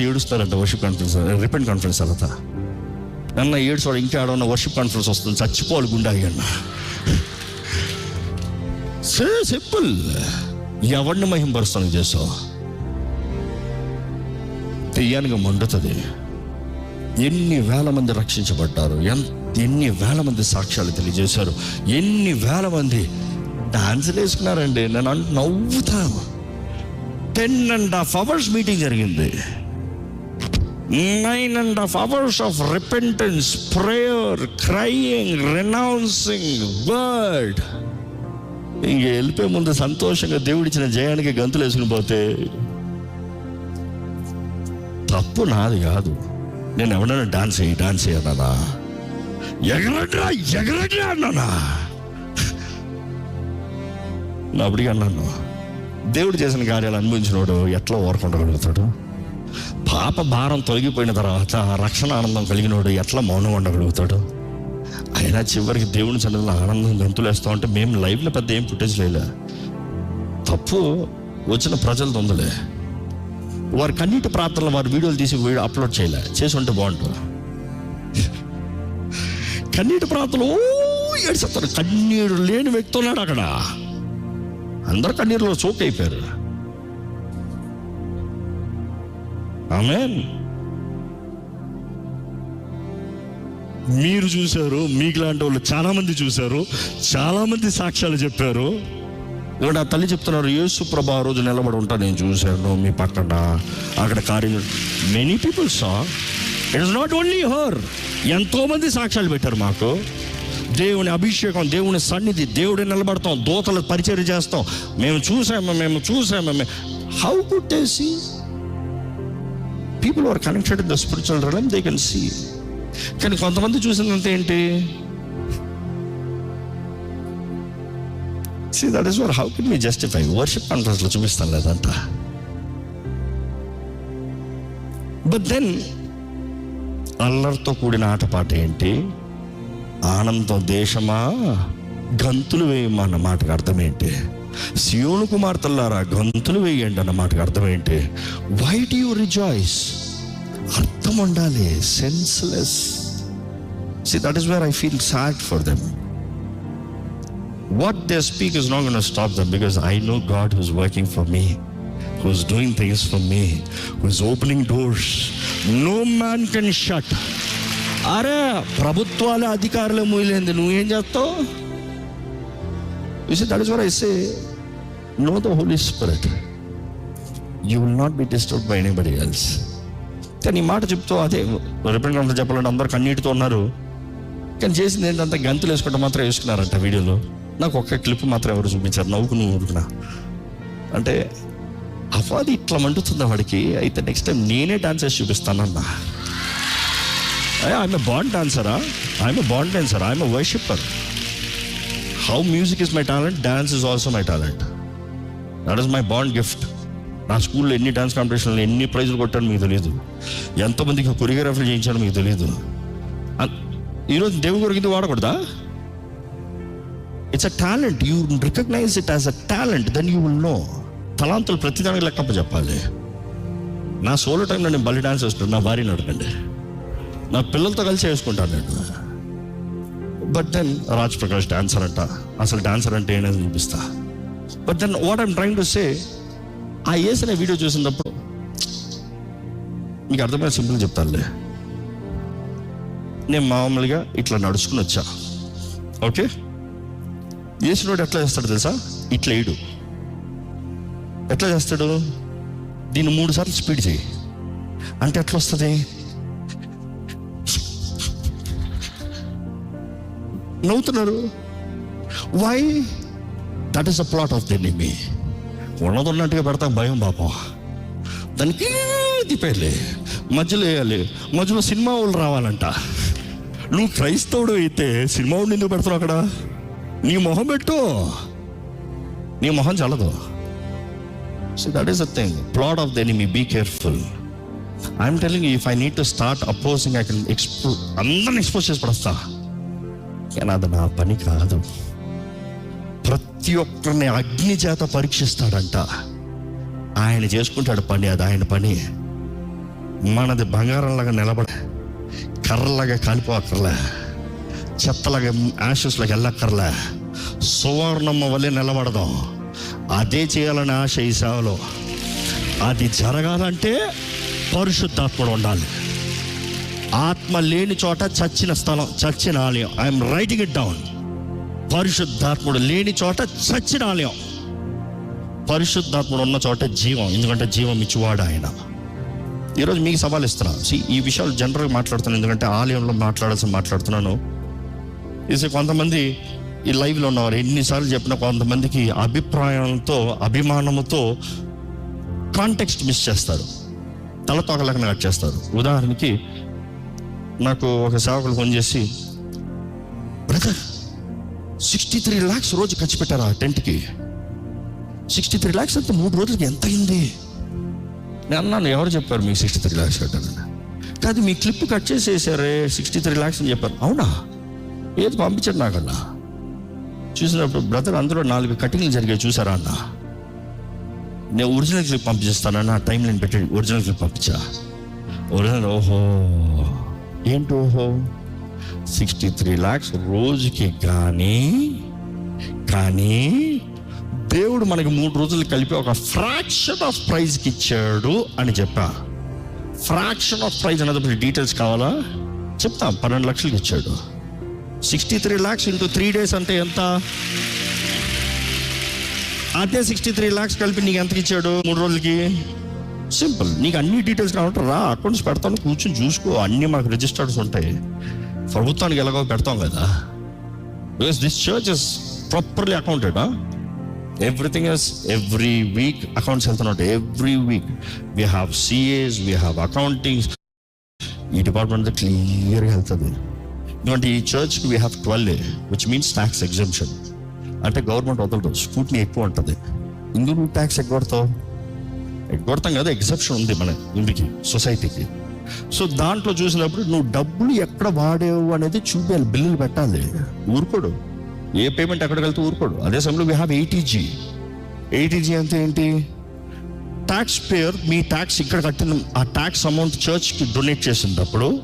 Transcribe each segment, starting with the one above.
ఏడుస్తారంట worship conference repent conference తర్వాత నన్న ఏడుస్తాడు ఇంకా ఆడన్న వర్షిప్ కాన్ఫరెన్స్ వస్తుంది చచ్చిపోవాలి గుండె అన్న. సింపుల్. ఎవరిని మహింపరుస్తాను చేసావు తెయ్యానికి మండుతుంది. ఎన్ని వేల మంది రక్షించబడ్డారు ఎంత ఎన్ని వేల మంది సాక్ష్యాలు తెలియజేశారు ఎన్ని వేల మంది డాన్సులు వేసుకున్నారండి. నేను నవ్వుతాను. Ten and half hours meeting జరిగింది. Nine and half hours of repentance prayer crying renouncing word ఇంక వెళ్ళిపోయే ముందు సంతోషంగా దేవుడిచ్చిన జయానికి గంతులు వేసుకుని పోతే తప్పు నాది కాదు. నేను ఎవడన్నా డాన్స్ చేయి డాన్స్ చేయన్నానా ఎగరడ్రా ఎగరడ్రా అన్నానా? నా అప్పటికి అన్నాను దేవుడు చేసిన కార్యాలు అనుభవించినోడు ఎట్లా ఓరకుండగలుగుతాడు పాప భారం తొలగిపోయిన తర్వాత రక్షణ ఆనందం కలిగినోడు ఎట్లా మౌనం ఉండగలుగుతాడు? అయినా చివరికి దేవుని సన్నిధిలో ఆనందం గంతులేస్తూ ఉంటే మేము లైవ్లో పెద్ద ఏం ఫుటేజ్ లేలే. తప్పు వచ్చిన ప్రజలు ఉందిలే. వారి కన్నీటి ప్రార్థనలు వారి వీడియోలు తీసి వీడియో అప్లోడ్ చేయలే. చేసి ఉంటే బాగుంటుంది కన్నీటి ప్రార్థనలు ఏడుస్తారు కన్నీరు లేని వ్యక్తి ఉన్నాడు అక్కడ. అందరు కన్నీరులో చోక్ అయిపోయారు. ఆమెన్. మీరు చూశారు మీకు లాంటి వాళ్ళు చాలామంది చూశారు చాలామంది సాక్ష్యాలు చెప్పారు. ఇక్కడ ఆ తల్లి చెప్తున్నారు యేసు ప్రభా రోజు నిలబడి ఉంటా నేను చూశాను మీ పక్కన. అక్కడ కార్యం many people saw it is not only her ఎంతోమంది సాక్ష్యాలు పెట్టారు మాకు. దేవుని అభిషేకం దేవుని సన్నిధి దేవుడే నిలబడతాం దూతల పరిచయం చేస్తాం. మేము చూసాము మేము చూసాము how could they see people are connected in the spiritual realm they can see కానీ కొంతమంది చూసినంత ఏంటి? See that is where how can me justify worship కాన్ఫరెన్స్లో చూపిస్తాను లేదంతా బట్ దెన్ అల్లరితో కూడిన ఆటపాట ఏంటి? ఆనందం దేశమా? గంతులు వేయమా అన్న మాటకు అర్థం ఏంటి? సియోను కుమార్తెల్లారా గంతులు వేయండి అన్న మాటకు అర్థం ఏంటి వై డు యూ రిజాయిస్ అర్థం ఉండాలి senseless see that is where I feel sad for them what they speak is not going to stop them because I know God who's working for me, who's doing things for me, who's opening doors. No man can shut. అరే ప్రభుత్వాల అధికారులు మూయలేంది నువ్వేం చేస్తావు You see, that is what I say. No the Holy Spirit. You will not be disturbed by anybody else కానీ ఈ మాట చెప్తూ అదే రిప్రజెంట్ చెప్పాలంటే అందరు కన్నీటితో ఉన్నారు. కానీ చేసింది ఏంటంటే గంతులు వేసుకుంటే మాత్రం వేసుకున్నారంట వీడియోలో. నాకు ఒక్క క్లిప్ మాత్రం ఎవరు చూపించారు? నవ్వుకు నువ్వు ఊరుకున్నా. అంటే అఫాది ఇట్లా మండుతుందా వాడికి. అయితే నెక్స్ట్ టైం నేనే డాన్స్ వేసి చూపిస్తానన్నా. I'm bond డాన్సరా I'm bond dancer I'm వర్షిప్పర్ how music is my talent dance is also my talent that is my bond gift నా స్కూల్లో ఎన్ని డాన్స్ కాంపిటీషన్లు ఎన్ని ప్రైజులు కొట్టాను మీకు తెలియదు ఎంతమందికి కొరియోగ్రఫీ చేయించాను మీకు తెలియదు ఈరోజు దేవుడి కొరకు ఇది వాడకూడదా? It's a talent you recognize it as a talent then you will know తలాంతులు ప్రతిదానికి లెక్కప్ప చెప్పాలి. నా సోలో టైంలో నేను బలి డాన్స్ వేస్తున్నాను నా భార్యని అడగండి. నా పిల్లలతో కలిసి వేసుకుంటాను నేను. But then Raj Prakash dancer అంట. అసలు డాన్సర్ అంటే ఏంటని చూపిస్తా. But then what I'm trying to say ఆ వేసిన వీడియో చూసినప్పుడు మీకు అర్థమైన సింపుల్ చెప్తానులే. నేను మామూలుగా ఇట్లా నడుచుకుని వచ్చా. ఓకే వేసినోడు ఎట్లా చేస్తాడు తెలుసా? ఇట్లా వేయడు ఎట్లా చేస్తాడు? దీన్ని మూడు సార్లు స్పీడ్ చేయి. అంటే ఎట్లా వస్తుంది? నవ్వుతున్నారు. Why that is a plot of the enemy ఉన్నది ఉన్నట్టుగా పెడతా భయం పాపం. దానికి తిప్పేయాలి మధ్యలో వేయాలి. మధ్యలో సినిమా వాళ్ళు రావాలంట. నువ్వు క్రైస్తవుడు అయితే సినిమా వాళ్ళు ఎందుకు పెడతావు అక్కడ? నీ మొహం పెట్టు. నీ మొహం చల్లదు. So that is a thing plot of the enemy be careful I'm telling if I need to start opposing I can expo అందరిని ఎక్స్పోజ్ చేసి పడస్తా. కానీ అది నా పని కాదు. ప్రతి ఒక్కరిని అగ్ని చేత పరీక్షిస్తాడంట. ఆయన చేసుకుంటాడు పని అది ఆయన పని. మనది బంగారంలాగా నిలబడ కర్రలాగా కాలిపోకర్లే చెత్తలాగా యాషెస్లాగా వెళ్ళక్కర్లే. సువర్ణమ్మ వల్లే నిలబడదాం. అదే చేయాలని ఆశ ఈ సేవలో. అది జరగాలంటే పరిశుద్ధాత్ముడు ఉండాలి. ఆత్మ లేని చోట చచ్చిన స్థలం చచ్చిన ఆలయం. ఐఎమ్ రైటింగ్ ఇట్ డౌన్ పరిశుద్ధాత్ముడు లేని చోట చచ్చిన ఆలయం. పరిశుద్ధాత్ముడు ఉన్న చోట జీవం ఎందుకంటే జీవం ఇచ్చివాడు ఆయన. ఈరోజు మీకు సవాల్ ఇస్తున్నా. See, ఈ విషయాలు జనరల్గా మాట్లాడుతున్నాను ఎందుకంటే ఆలయంలో మాట్లాడాల్సి మాట్లాడుతున్నాను. ఇది కొంతమంది ఈ లైవ్లో ఉన్నవారు ఎన్నిసార్లు చెప్పినా కొంతమందికి అభిప్రాయంతో అభిమానముతో కాంటెక్స్ట్ మిస్ చేస్తారు. తల కట్ చేస్తారు. ఉదాహరణకి నాకు ఒక సేవకులు ఫోన్ చేసి బ్రదర్ సిక్స్టీ త్రీ ల్యాక్స్ రోజు ఖర్చు పెట్టారా టెంట్కి సిక్స్టీ త్రీ ల్యాక్స్ అంటే మూడు రోజులకి ఎంత అయింది? నేను అన్నాను ఎవరు చెప్పారు మీకు సిక్స్టీ త్రీ ల్యాక్స్ కట్టాలని కాదు మీ క్లిప్ కట్ చేసేసారే సిక్స్టీ త్రీ ల్యాక్స్ అని చెప్పారు. అవునా? ఏది పంపించాడు నాకన్నా? చూసినప్పుడు బ్రదర్ అందులో నాలుగు కటింగ్లు జరిగాయి చూసారా అన్న? నేను ఒరిజినల్ క్లిప్ పంపిస్తానన్న టైం లైన్ పెట్టండి ఒరిజినల్ క్లిప్ పంపించా. ఒరిజినల్? ఓహో. ఏంటి? ఓహో సిక్స్టీ త్రీ ల్యాక్స్ రోజుకి కానీ కానీ దేవుడు మనకి మూడు రోజులు కలిపి ఒక ఫ్రాక్షన్ ఆఫ్ ప్రైజ్కి ఇచ్చాడు అని చెప్పా. ఫ్రాక్షన్ ఆఫ్ ప్రైజ్ అనేది డీటెయిల్స్ కావాలా? చెప్తా పన్నెండు లక్షలకి ఇచ్చాడు. Sixty three lakhs into three days అంటే ఎంత? అదే సిక్స్టీ త్రీ ల్యాక్స్ కలిపి నీకు ఎంతకి ఇచ్చాడు మూడు రోజులకి? సింపుల్ నీకు అన్ని డీటెయిల్స్ కావాలంటే రా అకౌంట్స్ పెడతాను కూర్చొని చూసుకో. అన్ని మాకు రిజిస్టర్స్ ఉంటాయి. ప్రభుత్వానికి ఎలాగో పెడతాం కదా. Because this church is properly accounted everything is every week accounts వెళ్తున్నట్టు every week we have CAs we have accountings ఈ డిపార్ట్మెంట్ క్లియర్గా వెళ్తుంది. ఎందుకంటే ఈ చర్చ్కి we have twelve which means tax exemption అంటే గవర్నమెంట్ వదలదు స్కూట్ని ఎక్కువ ఉంటుంది. ఇందులో నువ్వు ట్యాక్స్ ఎగ్గొడతావు ఎగ్గొడతాం కదా ఎగ్జెప్షన్ ఉంది మన ఇంటికి సొసైటీకి సో దాంట్లో చూసినప్పుడు నువ్వు డబ్బులు ఎక్కడ వాడేవు అనేది చూపించాలి బిల్లులు పెట్టాలి. ఊరుకోడు. ఏ పేమెంట్ ఎక్కడికి వెళ్తే ఊరుకోడు. అదే సమయంలో వీ హ్యావ్ ఎయిటీజీ ఎయిటీజీ అంటే ఏంటి? ట్యాక్స్ పేయర్ మీ ట్యాక్స్ ఇక్కడ కట్టిన ఆ ట్యాక్స్ అమౌంట్ చర్చ్కి డొనేట్ చేసినప్పుడు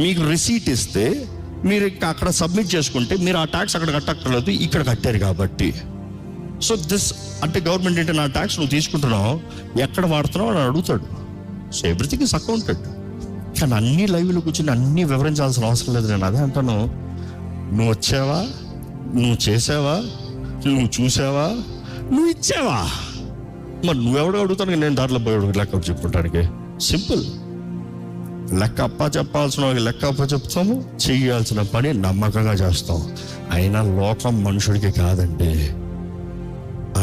మీకు రిసీట్ ఇస్తే మీరు ఇంకా అక్కడ సబ్మిట్ చేసుకుంటే మీరు ఆ ట్యాక్స్ అక్కడ కట్టక్కర్లేదు ఇక్కడ కట్టారు కాబట్టి. సో దిస్ అంటే గవర్నమెంట్ ఏంటి నా ట్యాక్స్ నువ్వు తీసుకుంటున్నావు? ఎక్కడ వాడుతున్నావు అని అడుగుతాడు. సో ఎవ్రీథింగ్ ఇస్ అకౌంటెడ్ కానీ అన్ని లైవ్లో కూర్చొని అన్ని వివరించాల్సిన అవసరం లేదు. నేను అదే అంటాను. నువ్వు వచ్చావా? నువ్వు చేసావా? నువ్వు చూసావా? నువ్వు ఇచ్చావా? మరి నువ్వెవడో అడుగుతాను నేను దాంట్లో పోయాడు లెక్క చెప్పుకుంటానికి. సింపుల్ లెక్క అప్ప చెప్పాల్సిన లెక్క అప్ప చెప్తాము. చేయాల్సిన పని నమ్మకంగా చేస్తాం. అయినా లోకం మనుషుడికి కాదండి.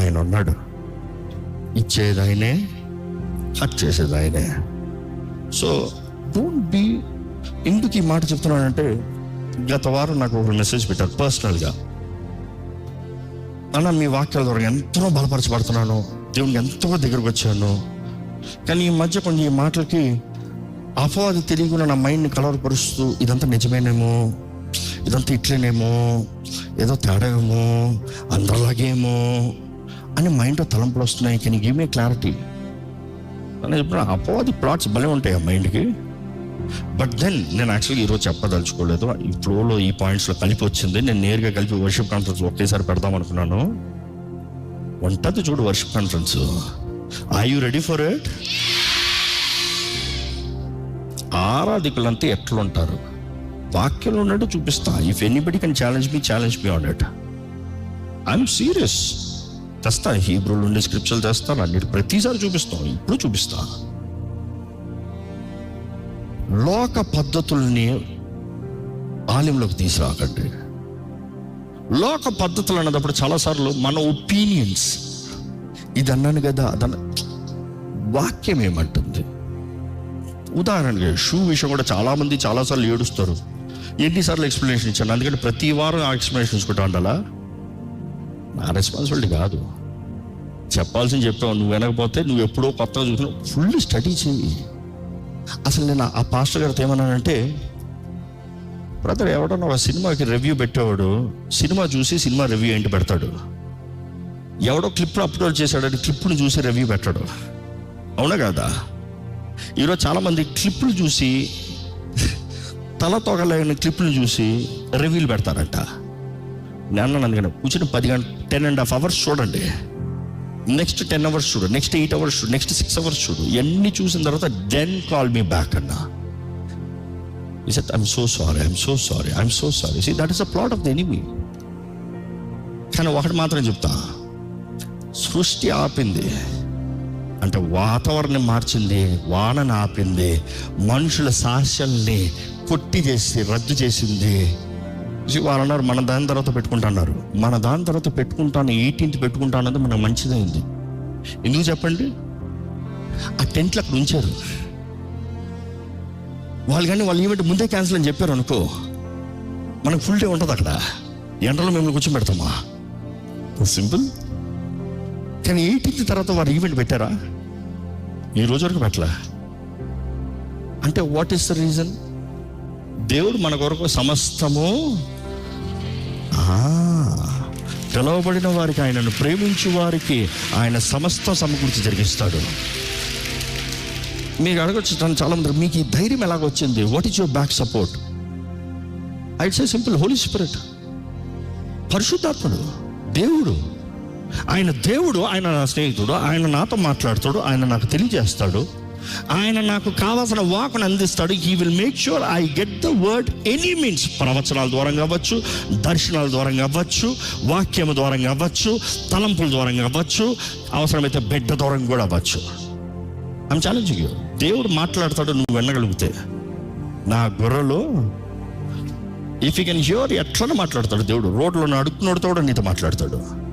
ఆయన ఉన్నాడు ఇచ్చేది ఆయనే హట్ చేసేది ఆయనే సో డోంట్ బి ఎందుకు ఈ మాట చెప్తున్నానంటే గత వారం నాకు ఒక మెసేజ్ పెట్టారు పర్సనల్గా. అన్న మీ వాక్యాల ద్వారా ఎంతో బలపరచబడుతున్నాను దేవునికి ఎంతో దగ్గరకు వచ్చాను కానీ ఈ మధ్య కొన్ని ఈ మాటలకి అపవాది తెలియకుండా నా మైండ్ని కలవరపరుస్తూ ఇదంతా నిజమేనేమో ఇదంతా ఇట్లేనేమో ఏదో తేడామో అందరిలాగేమో అని మైండ్లో తలంపులు వస్తున్నాయి. కెన్ గివ్ మీ క్లారిటీ అని చెప్పిన అపోది ప్లాట్స్ భలే ఉంటాయి ఆ మైండ్కి. బట్ దెన్ నేను యాక్చువల్లీ ఈరోజు చెప్పదలుచుకోలేదు. ఈ ఫ్లోలో ఈ పాయింట్స్లో కలిపి వచ్చింది. నేను నేరుగా కలిపి వర్షిప్ కాన్ఫరెన్స్ ఒకేసారి పెడదాం అనుకున్నాను. ఉంటుంది చూడు worship conference I you ready for it ఆరాధికులంతా ఎట్లుంటారు? వాక్యంలో ఉన్నట్టు చూపిస్తా. If anybody can challenge me challenge me on it I'm serious తెస్తాను హీబ్రూలు ఉండే స్క్రిప్చర్లు తెస్తాను అన్నిటి ప్రతిసారి చూపిస్తాం ఇప్పుడు చూపిస్తా. లోక పద్ధతుల్ని ఆలయంలోకి తీసుకురాకండి. లోక పద్ధతులు అన్నప్పుడు చాలాసార్లు మన ఒపీనియన్స్. ఇది అన్నాను కదా అదన్న వాక్యం ఏమంటుంది? ఉదాహరణగా షూ విషయం కూడా చాలామంది చాలాసార్లు ఏడుస్తారు. ఎన్నిసార్లు ఎక్స్ప్లెనేషన్ ఇచ్చాను అందుకని ప్రతి వారం ఆ ఎక్స్ప్లెనేషన్ ఇచ్చుకుంటా ఉండాలా? నా రెస్పాన్సిబిలిటీ కాదు. చెప్పాల్సింది చెప్పావు. నువ్వు వినకపోతే నువ్వు ఎప్పుడో కొత్తగా చూసినావు ఫుల్ స్టడీ చేయి. అసలు నేను ఆ పాస్టర్ గారితో ఏమన్నానంటే బ్రదర్ ఎవడన్నా ఒక సినిమాకి రివ్యూ పెట్టేవాడు సినిమా చూసి సినిమా రివ్యూ ఏంటి పెడతాడు? ఎవడో క్లిప్ను అప్లోడ్ చేశాడని క్లిప్ను చూసి రివ్యూ పెట్టాడు. అవునా కాదా? ఈరోజు చాలామంది క్లిప్పులు చూసి తల తొగలేని క్లిప్పులు చూసి రివ్యూలు పెడతారంట. నేను అన్నాను అందుకని. కూర్చుని పది గంట టెన్ అండ్ హాఫ్ అవర్స్ చూడండి. నెక్స్ట్ టెన్ అవర్స్ చూడు నెక్స్ట్ ఎయిట్ అవర్స్ చూడు నెక్స్ట్ సిక్స్ అవర్స్ చూడు. ఇవన్నీ చూసిన తర్వాత దెన్ కాల్ మీ బ్యాక్ అన్నా. ఈ set I'm so sorry I'm so sorry I'm so sorry see that is a plot of the enemy కానీ ఒకటి మాత్రం చెప్తా. సృష్టి ఆపింది. అంటే వాతావరణం మార్చింది వానను ఆపింది మనుషుల సాహస్యాల్ని కొట్టి చేసి రద్దు చేసింది వాళ్ళు అన్నారు మన దాని తర్వాత పెట్టుకుంటున్నారు. మన దాని తర్వాత పెట్టుకుంటాను ఎయిటీన్త్ పెట్టుకుంటా అన్నది మనకు మంచిదైంది ఎందుకు చెప్పండి? ఆ టెంట్లు అక్కడ ఉంచారు. వాళ్ళు కానీ వాళ్ళు ఈవెంట్ ముందే క్యాన్సిల్ అని చెప్పారు అనుకో మనకు ఫుల్ డే ఉంటుంది అక్కడ. ఎండలో మిమ్మల్ని కూర్చోబెడతామా? సింపుల్. కానీ ఎయిటీన్త్ తర్వాత వారు ఈవెంట్ పెట్టారా? ఈ రోజు వరకు పెట్టలే? అంటే వాట్ ఈస్ ద రీజన్? దేవుడు మన కొరకు సమస్తము పిలువబడిన వారికి ఆయనను ప్రేమించు వారికి ఆయన సమస్తం సమకూర్చి జరిగిస్తాడు. మీకు అడగచ్చు నన్ను చాలా మంది మీకు ఈ ధైర్యం ఎలాగొచ్చింది what is your back support I'd say simple Holy Spirit పరిశుద్ధాత్ముడు దేవుడు. ఆయన దేవుడు ఆయన నా స్నేహితుడు ఆయన నాతో మాట్లాడతాడు ఆయన నాకు తెలియజేస్తాడు. ఆయన నాకు కావాల్సిన వాకును అందిస్తాడు. He will make sure I get the word any means ప్రవచనాల ద్వారా కావచ్చు దర్శనాల ద్వారా కావచ్చు వాక్యం ద్వారా కావచ్చు తలంపుల ద్వారా కావచ్చు అవసరమైతే బిడ్డ ద్వారా కూడా అవ్వచ్చు. ఐమ్ ఛాలెంజింగ్ యూ దేవుడు మాట్లాడతాడు నువ్వు వినగలిగితే. నా గొర్రెలో ఇఫ్ యూ కెన్ హ్యూర్ ఎట్లనే మాట్లాడతాడు దేవుడు. రోడ్లో అడుక్కునోడుతో కూడా నీతో మాట్లాడతాడు.